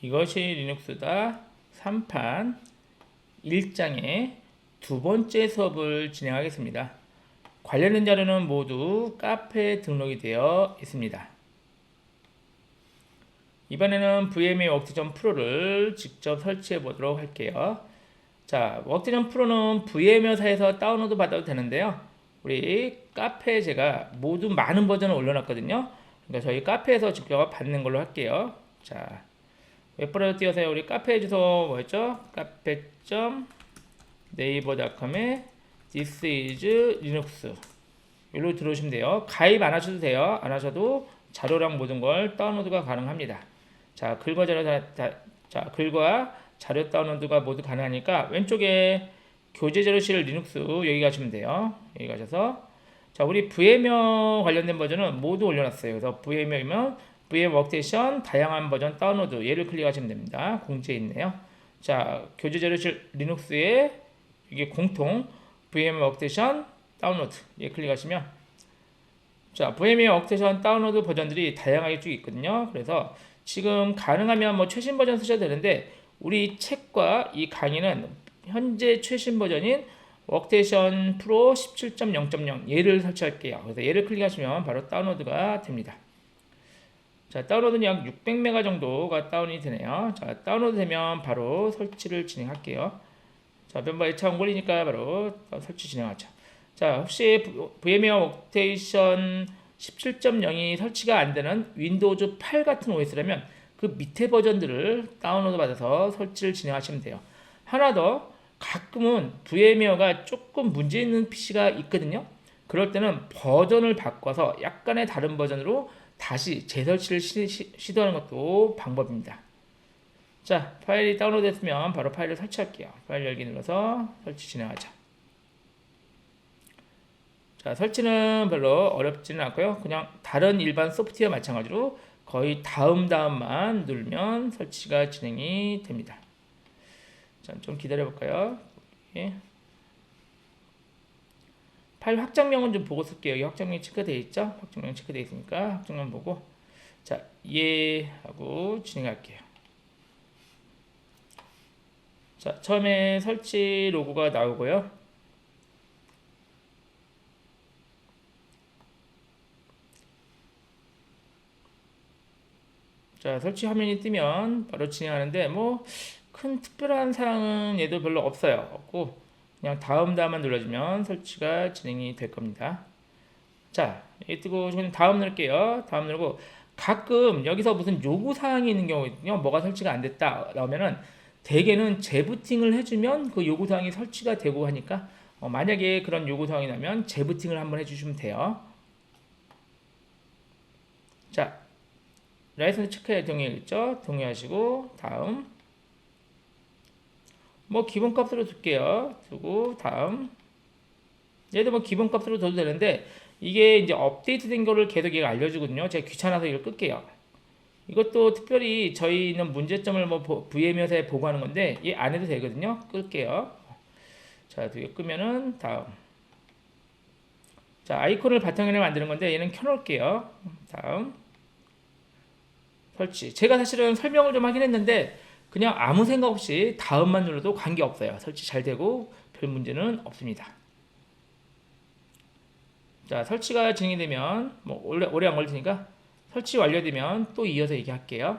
이것이 리눅스다 3판 1장의 두 번째 수업을 진행하겠습니다. 관련된 자료는 모두 카페에 등록이 되어 있습니다. 이번에는 VMA 워크전 프로를 직접 설치해 보도록 할게요. 자, 워크전 프로는 VM웨어사에서 다운로드 받아도 되는데요. 우리 카페에 제가 모두 많은 버전을 올려놨거든요. 그러니까 저희 카페에서 직접 받는 걸로 할게요. 자, 웹브라우저 띄워서 우리 카페 주소 뭐였죠? 카페.네이버.com에 this is linux 여기로 들어오시면 돼요. 가입 안 하셔도 돼요. 안 하셔도 자료랑 모든 걸 다운로드가 가능합니다. 자, 글과 자료 다, 다, 자, 글과 자료 다운로드가 모두 가능하니까 왼쪽에 교재 자료실 리눅스 여기 가시면 돼요. 여기 가셔서 자, 우리 VMware 관련된 버전은 모두 올려놨어요. 그래서 VMware이면 VM 워크테이션 다양한 버전 다운로드 얘를 클릭하시면 됩니다. 공지에 있네요. 자, 교재 자료실 리눅스에 이게 공통 VM 워크테이션 다운로드 얘 클릭하시면 자, VMware 워크테이션 다운로드 버전들이 다양하게 쭉 있거든요. 그래서 지금 가능하면 뭐 최신 버전 쓰셔도 되는데 우리 책과 이 강의는 현재 최신 버전인 워크테이션 프로 17.0.0 얘를 설치할게요. 그래서 얘를 클릭하시면 바로 다운로드가 됩니다. 자, 다운로드는 약 600메가 정도가 다운이 되네요. 자, 다운로드 되면 바로 설치를 진행할게요. 자, 멤버 1차원 걸리니까 바로 설치 진행하죠. 자, 혹시 VMware 워크테이션 17.0이 설치가 안 되는 윈도우즈 8 같은 OS라면 그 밑에 버전들을 다운로드 받아서 설치를 진행하시면 돼요. 하나 더 가끔은 VMware가 조금 문제 있는 PC가 있거든요. 그럴 때는 버전을 바꿔서 약간의 다른 버전으로 다시 재설치를 시, 시 도하는 것도 방법입니다. 자, 파일이 다운로드 됐으면 바로 파일을 설치할게요. 파일 열기 눌러서 설치 진행하자. 자, 설치는 별로 어렵지는 않고요. 그냥 다른 일반 소프트웨어 마찬가지로 거의 다음 다음만 누르면 설치가 진행이 됩니다. 자, 좀 기다려 볼까요? 예. 파일 확장명은 좀 보고 쓸게요. 여기 확장명이 체크되어 있죠? 확장명 체크되어 있으니까 확장명 보고 자, 이해하고 진행할게요. 자, 처음에 설치 로고가 나오고요. 자, 설치 화면이 뜨면 바로 진행하는데 뭐 큰 특별한 사항은 얘도 별로 없어요. 없고 그냥 다음 다음만 눌러주면 설치가 진행이 될 겁니다. 자, 이 뜨고 저는 다음 누를게요. 다음 누르고 가끔 여기서 무슨 요구 사항이 있는 경우거든요. 뭐가 설치가 안 됐다 나오면은 대개는 재부팅을 해주면 그 요구 사항이 설치가 되고 하니까 어, 만약에 그런 요구 사항이 나면 재부팅을 한번 해주시면 돼요. 자, 라이선스 체크에 동의했죠? 동의하시고 다음 뭐 기본값으로 둘게요. 두고 다음 얘도 뭐 기본값으로 둬도 되는데 이게 이제 업데이트된 거를 계속 얘가 알려주거든요. 제가 귀찮아서 이걸 끌게요. 이것도 특별히 저희는 문제점을 뭐 VM에서 보고하는 건데 얘 안 해도 되거든요. 끌게요. 자, 두개 끄면은 다음. 자, 아이콘을 바탕화면에 만드는 건데 얘는 켜놓을게요. 다음. 설치. 제가 사실은 설명을 좀 하긴 했는데 그냥 아무 생각 없이 다음만 눌러도 관계 없어요. 설치 잘 되고 별 문제는 없습니다. 자, 설치가 진행이 되면 뭐 오래 오래 안 걸리니까 설치 완료되면 또 이어서 얘기할게요.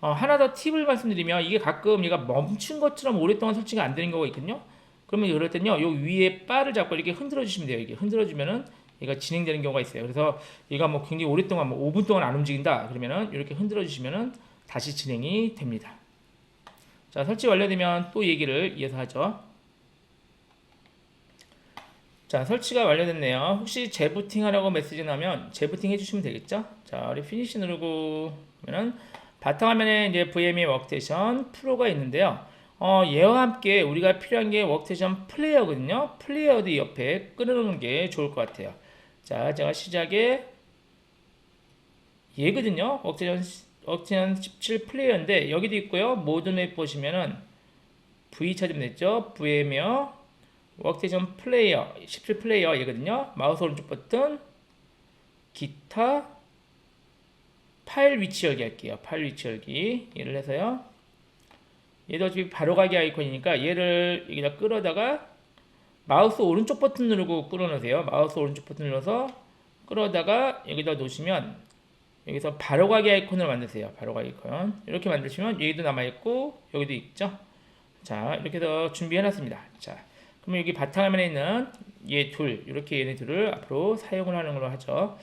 어, 하나 더 팁을 말씀드리면 이게 가끔 얘가 멈춘 것처럼 오랫동안 설치가 안 되는 경우가 있거든요. 그러면 이럴 때는요, 요 위에 바를 잡고 이렇게 흔들어 주시면 돼요. 이게 흔들어 주면은 얘가 진행되는 경우가 있어요. 그래서 얘가 뭐 굉장히 오랫동안 뭐 5분 동안 안 움직인다. 그러면은 이렇게 흔들어 주시면은 다시 진행이 됩니다. 자, 설치 완료되면 또 얘기를 이어서 하죠. 자, 설치가 완료됐네요. 혹시 재부팅 하라고 메시지 나면 재부팅 해주시면 되겠죠? 자, 우리 피니시 누르고 그러면은 바탕화면에 이제 VM의 워크테이션 프로가 있는데요. 어, 얘와 함께 우리가 필요한 게 워크테이션 플레이어거든요. 플레이어도 옆에 끊어놓는 게 좋을 것 같아요. 자, 제가 시작에 얘거든요. 워크테이션, 워크테이션 17 플레이어인데 여기도 있고요. 모든 앱 보시면은 V 찾으면 됐죠. VM이요. 워크테이션 플레이어 17 플레이어 얘거든요. 마우스 오른쪽 버튼 기타 파일 위치 열기 할게요. 파일 위치 열기. 얘를 해서요. 얘도 어차피 바로 가기 아이콘이니까 얘를 여기다 끌어다가 마우스 오른쪽 버튼 누르고 끌어놓으세요. 마우스 오른쪽 버튼 눌러서 끌어다가 여기다 놓으시면 여기서 바로가기 아이콘을 만드세요. 바로가기 아이콘. 이렇게 만드시면 여기도 남아있고 여기도 있죠. 자 이렇게 해서 준비해놨습니다. 자 그러면 여기 바탕화면에 있는 얘 둘 이렇게 얘네 둘을 앞으로 사용을 하는 걸로 하죠.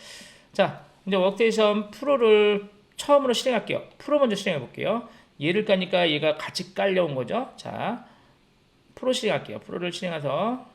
자 이제 워크스테이션 프로를 처음으로 실행할게요. 프로 먼저 실행해 볼게요. 얘를 까니까 얘가 같이 깔려온 거죠. 자 프로 실행할게요. 프로를 실행해서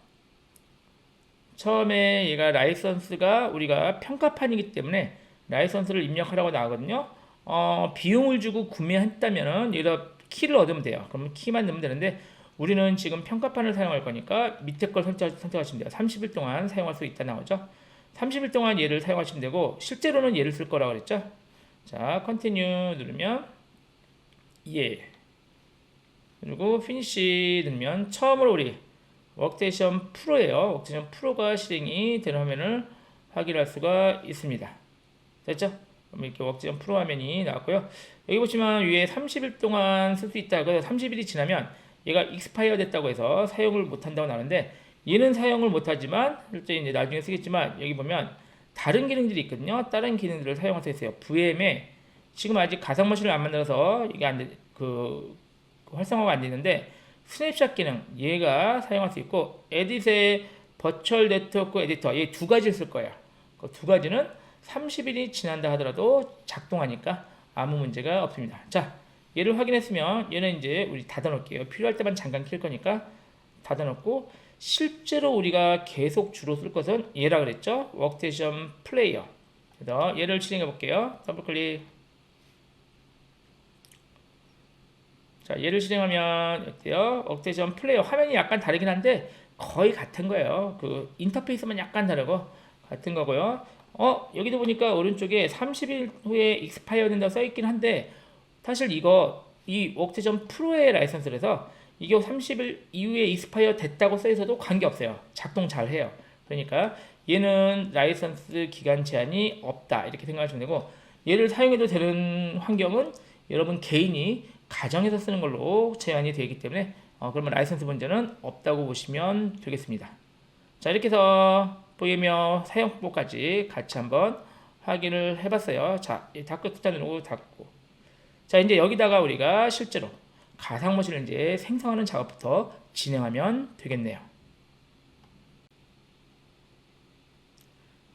처음에 얘가 라이선스가 우리가 평가판이기 때문에 라이선스를 입력하라고 나오거든요. 어, 비용을 주고 구매했다면은 여기다 키를 얻으면 돼요. 그러면 키만 넣으면 되는데 우리는 지금 평가판을 사용할 거니까 밑에 걸 선택, 선택하시면 돼요. 30일 동안 사용할 수 있다 나오죠. 30일 동안 얘를 사용하시면 되고 실제로는 얘를 쓸 거라고 그랬죠. 자, 컨티뉴 누르면 예. 그리고 피니시 누르면 처음으로 우리 워크테이션 프로예요. 워크테이션 프로가 실행이 되는 화면을 확인할 수가 있습니다. 됐죠? 그럼 이렇게 워크테이션 프로 화면이 나왔고요. 여기 보시면 위에 30일 동안 쓸 수 있다. 그래서 30일이 지나면 얘가 익스파이어 됐다고 해서 사용을 못 한다고 나오는데 얘는 사용을 못 하지만 실제 이제 나중에 쓰겠지만 여기 보면 다른 기능들이 있거든요. 다른 기능들을 사용할 수 있어요. VM에 지금 아직 가상 머신을 안 만들어서 이게 안 돼, 그, 그 활성화가 안 되는데 스냅샷 기능 얘가 사용할 수 있고 에딧의 버추얼 네트워크 에디터 이두 가지를 쓸 거예요. 그두 가지는 30일이 지난다 하더라도 작동하니까 아무 문제가 없습니다. 자, 얘를 확인했으면 얘는 이제 우리 닫아놓을게요. 필요할 때만 잠깐 킬 거니까 닫아놓고 실제로 우리가 계속 주로 쓸 것은 얘라 그랬죠. 워크테이션 플레이어. 그래서 얘를 실행해 볼게요. 더블 클릭. 자, 얘를 실행하면 어때요? 워크테이션 플레이어 화면이 약간 다르긴 한데 거의 같은 거예요. 그 인터페이스만 약간 다르고 같은 거고요. 어, 여기도 보니까 오른쪽에 30일 후에 익스파이어 된다 써 있긴 한데 사실 이거 이 워크테이션 프로의 라이선스라서 이게 30일 이후에 익스파이어 됐다고 써 있어도 관계없어요. 작동 잘 해요. 그러니까 얘는 라이선스 기간 제한이 없다. 이렇게 생각하시면 되고 얘를 사용해도 되는 환경은 여러분 개인이 가정에서 쓰는 걸로 제한이 되기 때문에 어, 그러면 라이선스 문제는 없다고 보시면 되겠습니다. 자 이렇게 해서 보이며 사용 방법까지 같이 한번 확인을 해봤어요. 자 닫고 투자 누르고 닫고 자 이제 여기다가 우리가 실제로 가상머신을 이제 생성하는 작업부터 진행하면 되겠네요.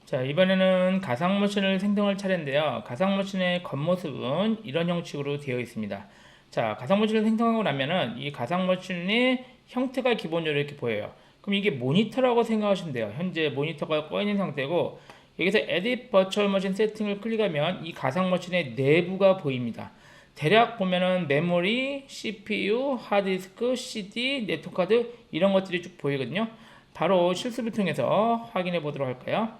자 이번에는 가상 머신을 생성할 차례인데요. 가상 머신의 겉모습은 이런 형식으로 되어 있습니다. 자 가상머신을 생성하고 나면은 이 가상머신의 형태가 기본적으로 이렇게 보여요. 그럼 이게 모니터라고 생각하시면 돼요. 현재 모니터가 꺼 있는 상태고 여기서 Edit Virtual Machine 세팅을 클릭하면 이 가상머신의 내부가 보입니다. 대략 보면은 메모리, CPU, 하드디스크, CD, 네트워크 카드 이런 것들이 쭉 보이거든요. 바로 실습을 통해서 확인해 보도록 할까요?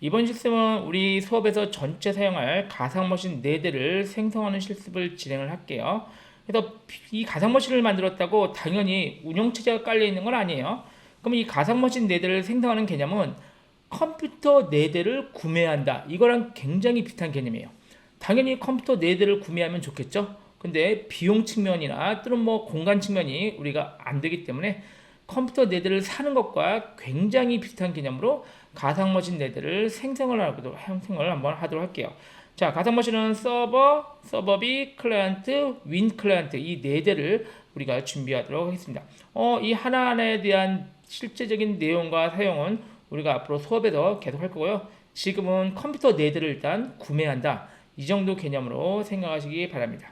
이번 실습은 우리 수업에서 전체 사용할 가상머신 4대를 생성하는 실습을 진행을 할게요. 그래서 이 가상머신을 만들었다고 당연히 운영체제가 깔려 있는 건 아니에요. 그럼 이 가상머신 4대를 생성하는 개념은 컴퓨터 4대를 구매한다. 이거랑 굉장히 비슷한 개념이에요. 당연히 컴퓨터 4대를 구매하면 좋겠죠. 근데 비용 측면이나 또는 뭐 공간 측면이 우리가 안 되기 때문에 컴퓨터 4대를 사는 것과 굉장히 비슷한 개념으로 가상머신 4대를 생성을 하고 형성을 한번 하도록 할게요. 자, 가상머신은 서버, 서버비, 클라이언트, 윈 클라이언트 이 네 대를 우리가 준비하도록 하겠습니다. 어, 이 하나하나에 대한 실제적인 내용과 사용은 우리가 앞으로 수업에서 계속 할 거고요. 지금은 컴퓨터 네 대를 일단 구매한다. 이 정도 개념으로 생각하시기 바랍니다.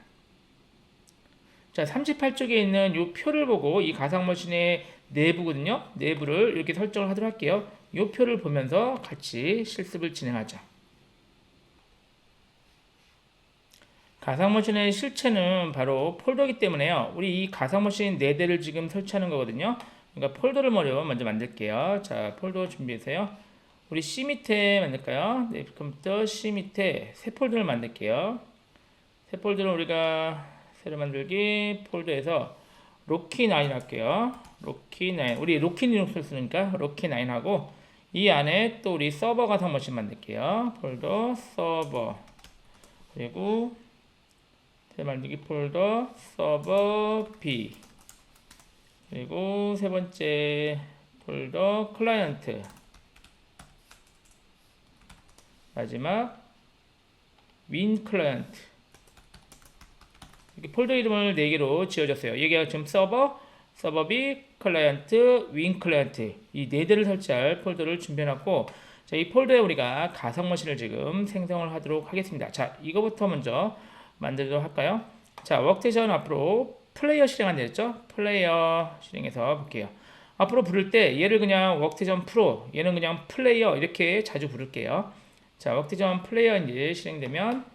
자, 38쪽에 있는 이 표를 보고 이 가상머신의 내부거든요. 내부를 이렇게 설정을 하도록 할게요. 이 표를 보면서 같이 실습을 진행하죠. 가상머신의 실체는 바로 폴더이기 때문에요. 우리 이 가상머신 4대를 지금 설치하는 거거든요. 그러니까 폴더를 먼저 만들게요. 자, 폴더 준비해서요. 우리 C 밑에 만들까요? 네, 컴퓨터 C 밑에 새 폴더를 만들게요. 새 폴더를 우리가 새로 만들기 폴더에서 로키 9 할게요. 로키 9. 우리 로키 리눅스를 쓰니까 로키 9 하고 이 안에 또 우리 서버 가상 머신 만들게요. 폴더 서버 그리고 대만들기 폴더 서버 B 그리고 세 번째 폴더 클라이언트 마지막 윈 클라이언트 폴더 이름을 4개로 지어줬어요. 여기가 지금 서버, 서버 B, 클라이언트, 윈 클라이언트 이네 대를 설치할 폴더를 준비해놨고 자, 이 폴더에 우리가 가상 머신을 지금 생성을 하도록 하겠습니다. 자, 이거부터 먼저 만들도록 할까요? 자, 워크테이션 앞으로 플레이어 실행한 데 있죠? 플레이어 실행해서 볼게요. 앞으로 부를 때 얘를 그냥 워크테이션 프로, 얘는 그냥 플레이어 이렇게 자주 부를게요. 자, 워크테이션 플레이어 이제 실행되면 자,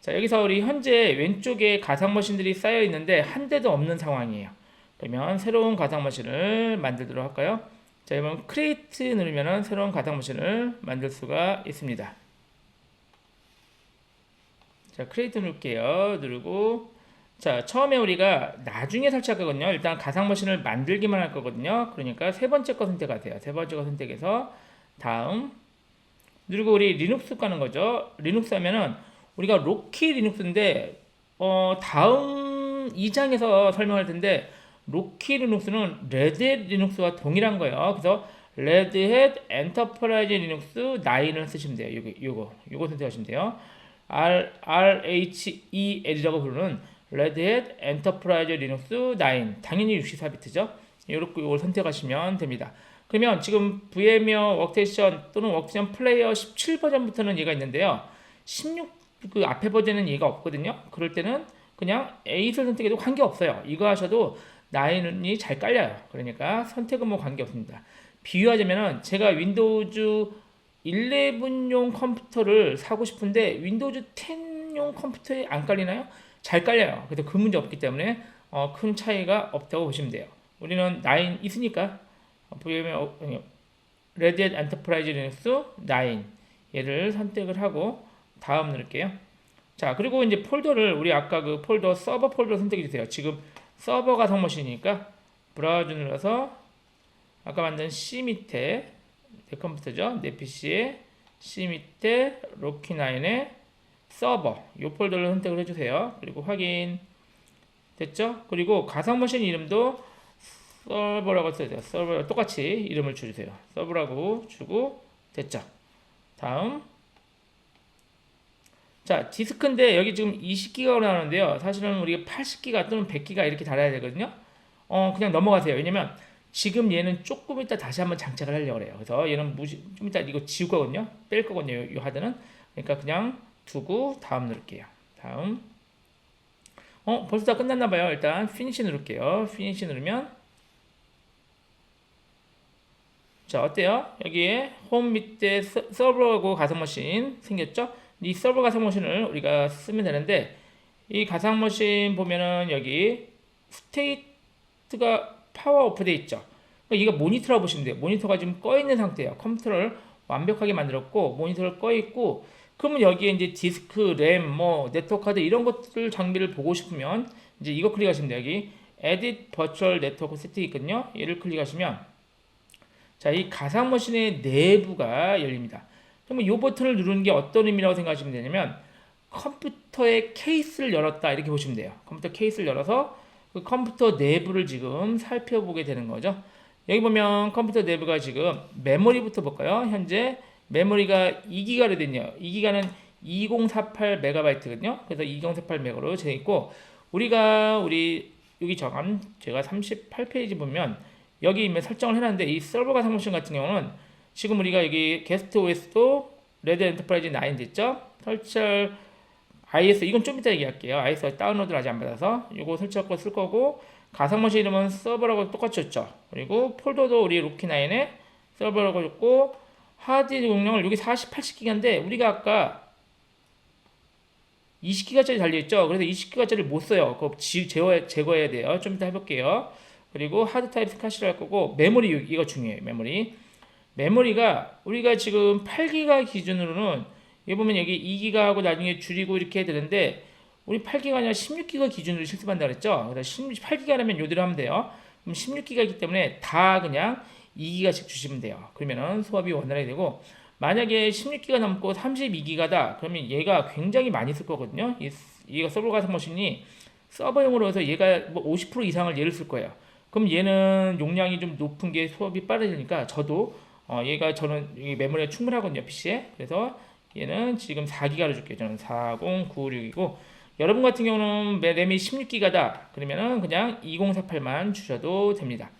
자, 여기서 우리 현재 왼쪽에 가상 머신들이 쌓여 있는데 한 대도 없는 상황이에요. 그러면 새로운 가상 머신을 만들도록 할까요? 자, 이번 크리에이트 누르면은 새로운 가상 머신을 만들 수가 있습니다. 자, 크리에이트 누를게요. 누르고 자, 처음에 우리가 나중에 설치할 거거든요. 일단 가상 머신을 만들기만 할 거거든요. 그러니까 세 번째 거 선택하세요. 세 번째 거 선택해서 다음 누르고 우리 리눅스 가는 거죠. 리눅스 하면은 우리가 로키 리눅스인데 어, 다음 2장에서 설명할 텐데 로키 리눅스는 레드햇 리눅스와 동일한 거예요. 그래서 레드햇 엔터프라이즈 리눅스 9을 쓰시면 돼요. 요거 요거 요거 선택하시면 돼요. R R H E L이라고 부르는 레드햇 엔터프라이즈 리눅스 9 당연히 64비트죠. 이렇게 이걸 선택하시면 됩니다. 그러면 지금 VM웨어 워크테이션 또는 워크테이션 플레이어 17 버전부터는 얘가 있는데요. 16 그 앞에 버전은 얘가 없거든요. 그럴 때는 그냥 8을 선택해도 관계 없어요. 이거 하셔도 9이 잘 깔려요. 그러니까 선택은 뭐 관계 없습니다. 비유하자면은 제가 윈도우즈 11용 컴퓨터를 사고 싶은데 윈도우즈 10용 컴퓨터에 안 깔리나요? 잘 깔려요. 그래서 그 문제 없기 때문에 어, 큰 차이가 없다고 보시면 돼요. 우리는 9 있으니까 VM웨어 레드햇 엔터프라이즈 리눅스 9 얘를 선택을 하고 다음 누를게요. 자 그리고 이제 폴더를 우리 아까 그 폴더 서버 폴더 선택해 주세요. 지금 서버가 성머신이니까 브라우저 눌러서 아까 만든 C 밑에 내 컴퓨터죠. 내 PC에 C 밑에 로키9의 서버 이 폴더를 선택을 해주세요. 그리고 확인 됐죠? 그리고 가상 머신 이름도 서버라고 써야 돼요. 서버 똑같이 이름을 주세요. 서버라고 주고 됐죠? 다음 자 디스크인데 여기 지금 20기가로 나오는데요. 사실은 우리가 80기가 또는 100기가 이렇게 달아야 되거든요. 어 그냥 넘어가세요. 왜냐면 지금 얘는 조금 이따 다시 한번 장착을 하려고 해요. 그래서 얘는 무시, 좀 이따 이거 지울 거거든요. 뺄 거거든요. 이 하드는. 그러니까 그냥 두고 다음 누를게요. 다음. 어, 벌써 다 끝났나 봐요. 일단 피니시 누를게요. 피니시 누르면 자, 어때요? 여기에 홈 밑에 서, 서버하고 가상 머신 생겼죠? 이 서버 가상 머신을 우리가 쓰면 되는데 이 가상 머신 보면은 여기 스테이트가 파워 오프 돼 있죠. 그러니까 이거 모니터라고 보시면 돼요. 모니터가 지금 꺼 있는 상태예요. 컴퓨터를 완벽하게 만들었고 모니터를 꺼 있고 그러면 여기에 이제 디스크, 램, 뭐 네트워크 카드 이런 것들 장비를 보고 싶으면 이제 이거 클릭하시면 돼요. 여기 Edit Virtual Network 세팅 있거든요. 얘를 클릭하시면 자, 이 가상 머신의 내부가 열립니다. 그러면 이 버튼을 누르는 게 어떤 의미라고 생각하시면 되냐면 컴퓨터의 케이스를 열었다 이렇게 보시면 돼요. 컴퓨터 케이스를 열어서 그 컴퓨터 내부를 지금 살펴보게 되는 거죠. 여기 보면 컴퓨터 내부가 지금 메모리부터 볼까요? 현재 메모리가 2기가로 됐네요. 2기가는 2048 메가바이트거든요. 그래서 2048 메가로 되어 있고 우리가 우리 여기 정한 제가 38페이지 보면 여기 설정을 해놨는데 이 서버 가 상 모션 같은 경우는 지금 우리가 여기 게스트 OS도 레드 엔터프라이즈 9 됐죠? 설치할 IS 이건 좀 이따 얘기할게요. IS 다운로드를 아직 안 받아서 이거 설치할 거쓸 거고 가상머신 이름은 서버라고 똑같이 줬죠. 그리고 폴더도 우리 로키9에 서버라고 줬고 하드디스크 용량을 여기 48기가인데 우리가 아까 20기가짜리 달려있죠. 그래서 20기가짜리 못 써요. 그거 제거, 제거해야 돼요. 좀 이따 해볼게요. 그리고 하드 타입 스카시를 할 거고 메모리 이거 중요해요. 메모리. 메모리가 우리가 지금 8기가 기준으로는 여기 보면 여기 2기가 하고 나중에 줄이고 이렇게 되는데 우리 8기가 아니라 16기가 기준으로 실습한다 그랬죠. 그래서 18기가라면 요대로 하면 돼요. 그럼 16기가이기 때문에 다 그냥 2기가씩 주시면 돼요. 그러면은 소압이 원활하게 되고 만약에 16기가 넘고 32기가다 그러면 얘가 굉장히 많이 쓸 거거든요. 이, 얘가 서버 가상 머신이 서버용으로 해서 얘가 뭐 50% 이상을 얘를 쓸 거예요. 그럼 얘는 용량이 좀 높은 게 수업이 빠르니까 저도 어, 얘가 저는 이 메모리가 충분하거든요 PC에. 그래서 얘는 지금 4기가로 줄게요. 저는 40996이고. 여러분 같은 경우는 램이 16기가다. 그러면은 그냥 2048만 주셔도 됩니다.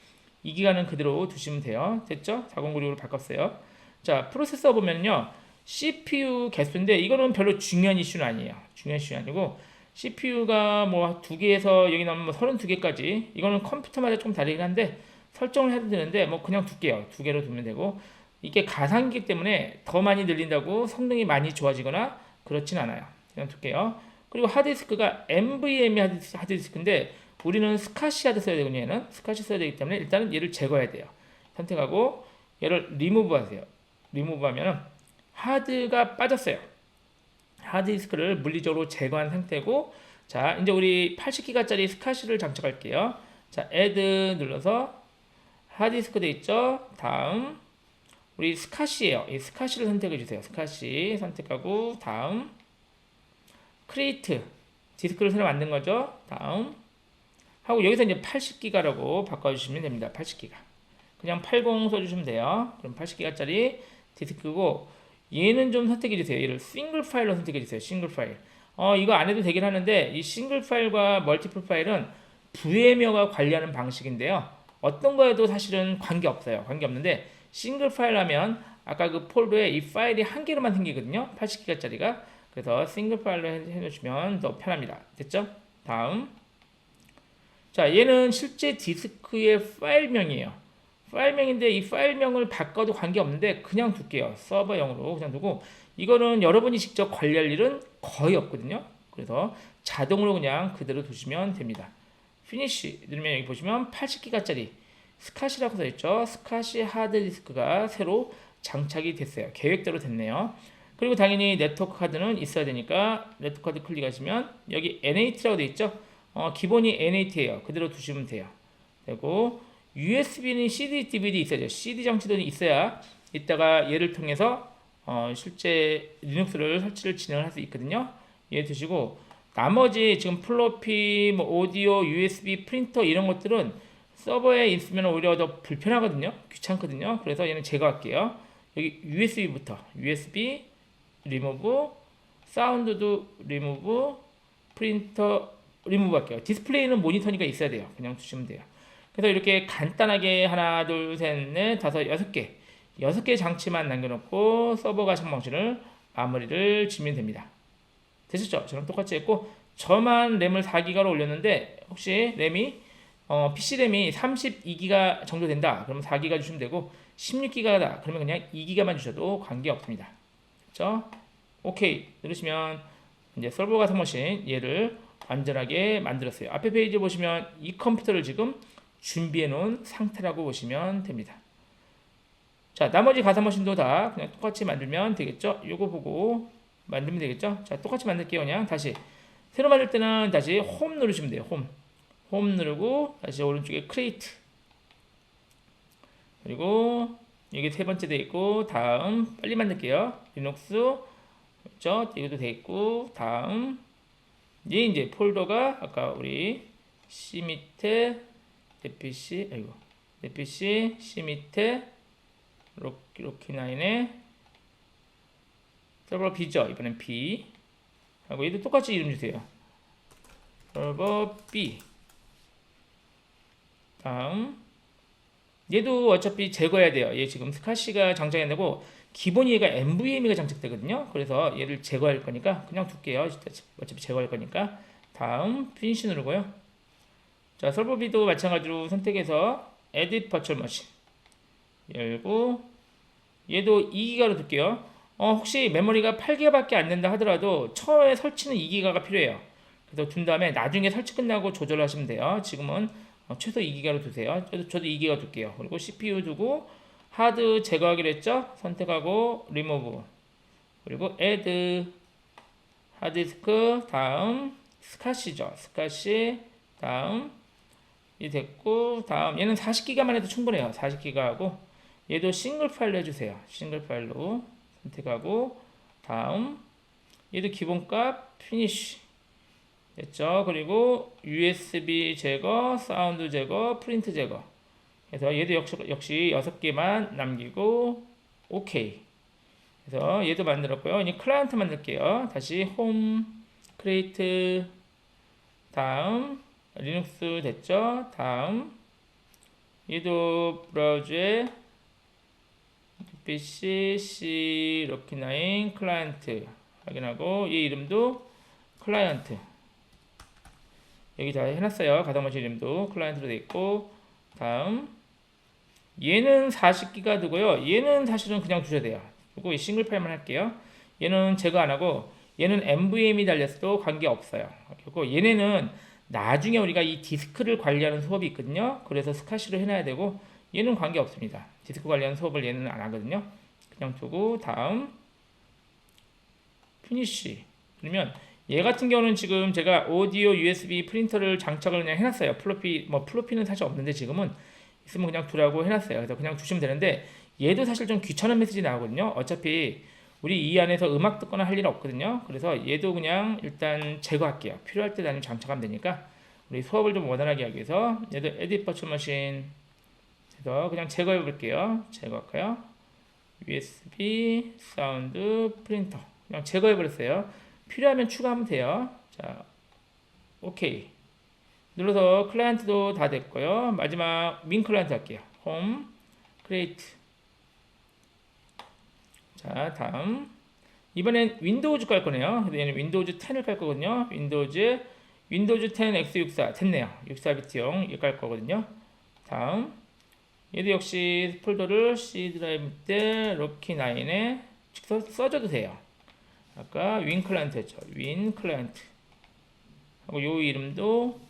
2기가는 그대로 두시면 돼요. 됐죠? 4096으로 바꿨어요. 자 프로세서 보면요. CPU 개수인데 이거는 별로 중요한 이슈는 아니에요. 중요한 이슈는 아니고 CPU가 뭐 두 개에서 여기 나오면 뭐 32개까지. 이거는 컴퓨터마다 좀 다르긴 한데 설정을 해도 되는데 뭐 그냥 둘게요. 두 개로 두면 되고 이게 가상기기 때문에 더 많이 늘린다고 성능이 많이 좋아지거나 그렇진 않아요. 그냥 둘게요. 그리고 하드디스크가 NVMe 하드디스- 하드디스크인데 우리는 스카시 하드 써야 되거든요. 얘는 스카시 써야 되기 때문에 일단은 얘를 제거해야 돼요. 선택하고 얘를 리무브 하세요. 리무브 하면은 하드가 빠졌어요. 하드디스크를 물리적으로 제거한 상태고 자 이제 우리 80기가짜리 스카시를 장착할게요. 자 add 눌러서 하드디스크 돼 있죠. 다음 우리 스카시예요. 이 스카시를 선택해 주세요. 스카시 선택하고 다음 크리에이트 디스크를 새로 만든 거죠. 다음 하고 여기서 이제 80기가라고 바꿔주시면 됩니다. 80기가 그냥 80 써주시면 돼요. 그럼 80기가짜리 디스크고 얘는 좀 선택해 주세요. 얘를 싱글 파일로 선택해 주세요. 싱글 파일. 어 이거 안 해도 되긴 하는데 이 싱글 파일과 멀티플 파일은 VM웨어가 관리하는 방식인데요. 어떤 거에도 사실은 관계 없어요. 관계 없는데 싱글 파일 하면 아까 그 폴더에 이 파일이 한 개로만 생기거든요. 80기가짜리가. 그래서 싱글 파일로 해- 해놓으시면 더 편합니다. 됐죠? 다음. 자, 얘는 실제 디스크의 파일명이에요. 파일명인데 이 파일명을 바꿔도 관계없는데 그냥 둘게요. 서버용으로 그냥 두고 이거는 여러분이 직접 관리할 일은 거의 없거든요. 그래서 자동으로 그냥 그대로 두시면 됩니다. 피니쉬 누르면 여기 보시면 80기가짜리 스카시라고 써 있죠. 스카시 하드디스크가 새로 장착이 됐어요. 계획대로 됐네요. 그리고 당연히 네트워크 카드는 있어야 되니까 네트워크 카드 클릭하시면 여기 NAT라고 돼 있죠. 어, 기본이 NAT예요. 그대로 두시면 돼요. 되고 USB는 CD, DVD 있어야죠. CD 장치도 있어야 이따가 얘를 통해서 어, 실제 리눅스를 설치를 진행을 할수 있거든요. 얘 두시고 나머지 지금 플로피, 뭐 오디오, USB, 프린터 이런 것들은 서버에 있으면 오히려 더 불편하거든요. 귀찮거든요. 그래서 얘는 제거할게요. 여기 USB부터 USB 리무브, 사운드도 리무브, 프린터 리무브 할게요. 디스플레이는 모니터니까 있어야 돼요. 그냥 두시면 돼요. 그래서 이렇게 간단하게 하나, 둘, 셋, 넷, 다섯, 여섯 개, 여섯 개 장치만 남겨놓고 서버 가상 방식을 마무리를 지면 됩니다. 되셨죠? 저랑 똑같이 했고 저만 램을 4기가로 올렸는데 혹시 램이 어, PC 램이 32기가 정도 된다. 그러면 4기가 주시면 되고 16기가다. 그러면 그냥 2기가만 주셔도 관계 없습니다. 그렇죠? 오케이 누르시면 이제 서버 가상 머신 얘를 완전하게 만들었어요. 앞에 페이지 보시면 이 컴퓨터를 지금 준비해 놓은 상태라고 보시면 됩니다. 자, 나머지 가상 머신도 다 그냥 똑같이 만들면 되겠죠? 요거 보고 만들면 되겠죠? 자, 똑같이 만들게요. 그냥 다시 새로 만들 때는 다시 홈 누르시면 돼요. 홈. 홈 누르고 다시 오른쪽에 크리에이트. 그리고 여기 세 번째 돼 있고 다음 빨리 만들게요. 리눅스 그렇죠? 이것도 돼 있고 다음 얘 이제 폴더가 아까 우리 C 밑에 내 PC 아이고 내 PC C 밑에 로키 로키 나인에 서버 B죠 이번엔 B 하고 얘도 똑같이 이름 주세요. 서버 B 다음. 얘도 어차피 제거해야 돼요. 얘 지금 스카시가 장착이 안 되고 기본 얘가 NVMe가 장착되거든요. 그래서 얘를 제거할 거니까 그냥 둘게요. 어차피 제거할 거니까. 다음 피니시 누르고요. 자 서버 B도 마찬가지로 선택해서 Edit Virtual Machine. 열고 얘도 2기가로 둘게요. 어, 혹시 메모리가 8기가밖에 안 된다 하더라도 처음에 설치는 2기가가 필요해요. 그래서 둔 다음에 나중에 설치 끝나고 조절하시면 돼요. 지금은 어, 최소 2기가로 두세요. 저도, 저도 2기가 둘게요. 그리고 CPU 두고 하드 제거하기로 했죠. 선택하고 리무브 그리고 add 하드디스크 다음 스카시죠. 스카시 다음 이 됐고 다음 얘는 40기가만 해도 충분해요. 40기가 하고 얘도 싱글 파일로 해주세요. 싱글 파일로 선택하고 다음 얘도 기본값 피니쉬 됐죠? 그리고 USB 제거, 사운드 제거, 프린트 제거. 그래서 얘도 역시 역시 여섯 개만 남기고 오케이. 그래서 얘도 만들었고요. 이제 클라이언트 만들게요. 다시 홈 크리에이트 다음 리눅스 됐죠? 다음 얘도 브라우저에 PC C 럭키9 클라이언트 확인하고 얘 이름도 클라이언트 여기 다 해놨어요. 가상머신 이름도 클라이언트로 돼 있고 다음 얘는 40기가 두고요. 얘는 사실은 그냥 두셔야 돼요. 그리고 이 싱글 파일만 할게요. 얘는 제거 안 하고 얘는 MVM이 달렸어도 관계 없어요. 그리고 얘네는 나중에 우리가 이 디스크를 관리하는 수업이 있거든요. 그래서 스카시로 해놔야 되고 얘는 관계 없습니다. 디스크 관리하는 수업을 얘는 안 하거든요. 그냥 두고 다음 피니쉬 그러면 얘 같은 경우는 지금 제가 오디오 USB 프린터를 장착을 그냥 해놨어요. 플로피 뭐 플로피는 사실 없는데 지금은 있으면 그냥 두라고 해놨어요. 그래서 그냥 두시면 되는데 얘도 사실 좀 귀찮은 메시지 나오거든요. 어차피 우리 이 안에서 음악 듣거나 할 일은 없거든요. 그래서 얘도 그냥 일단 제거할게요. 필요할 때 나는 장착하면 되니까 우리 수업을 좀 원활하게 하기 위해서 얘도 에딧 버츄 머신 그래서 그냥 제거해 볼게요. 제거할까요? USB 사운드 프린터 그냥 제거해 버렸어요. 필요하면 추가하면 돼요. 자, 오케이. 눌러서 클라이언트도 다 됐고요. 마지막 민 클라이언트 할게요. 홈, 크리에이트. 자, 다음. 이번엔 윈도우즈 깔 거네요. 얘는 윈도우즈 10을 깔 거거든요. 윈도우즈, 윈도우즈 10 X64 됐네요. 64비트용 이거 깔 거거든요. 다음. 얘도 역시 폴더를 C 드라이브 때 럭키 9에 직접 써줘도 돼요. 아까 윈 클라이언트였죠. 윈 클라이언트. 하고 요 이름도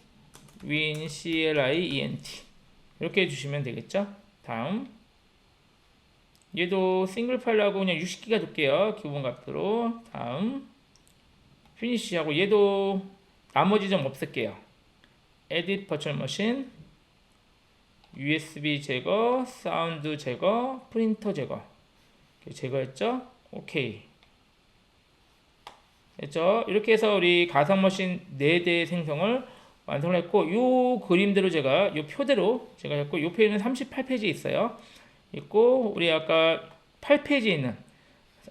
윈 CLIENT 이렇게 해주시면 되겠죠. 다음 얘도 싱글 파일하고 그냥 60기가 둘게요. 기본 값으로 다음 피니시하고 얘도 나머지 좀 없앨게요. 에딧 버츄얼 머신 USB 제거, 사운드 제거, 프린터 제거 제거했죠? 오케이 됐죠? 이렇게 해서 우리 가상 머신 4대 생성을 완성을 했고 요 그림대로 제가 요 표대로 제가 했고 요 페이지는 38페이지 있어요. 있고 우리 아까 8페이지 있는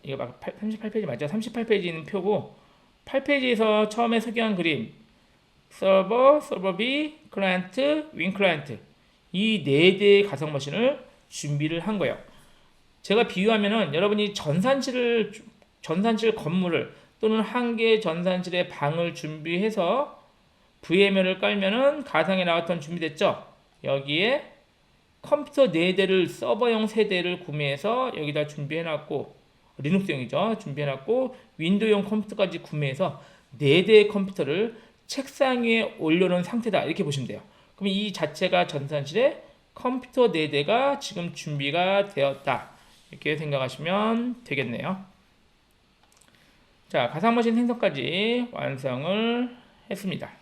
이거 막 38페이지 맞죠? 38페이지 있는 표고 8페이지에서 처음에 소개한 그림 서버, 서버 B, 클라이언트, 윈 클라이언트 이 네 대의 가상 머신을 준비를 한 거예요. 제가 비유하면은 여러분이 전산실을 전산실 건물을 또는 한 개의 전산실의 방을 준비해서 VMW를 깔면은 가상에 나왔던 준비됐죠. 여기에 컴퓨터 4대를 서버용 3대를 구매해서 여기다 준비해놨고 리눅스용이죠. 준비해놨고 윈도우용 컴퓨터까지 구매해서 4대의 컴퓨터를 책상 위에 올려놓은 상태다 이렇게 보시면 돼요. 그럼 이 자체가 전산실에 컴퓨터 4대가 지금 준비가 되었다 이렇게 생각하시면 되겠네요. 자 가상머신 생성까지 완성을 했습니다.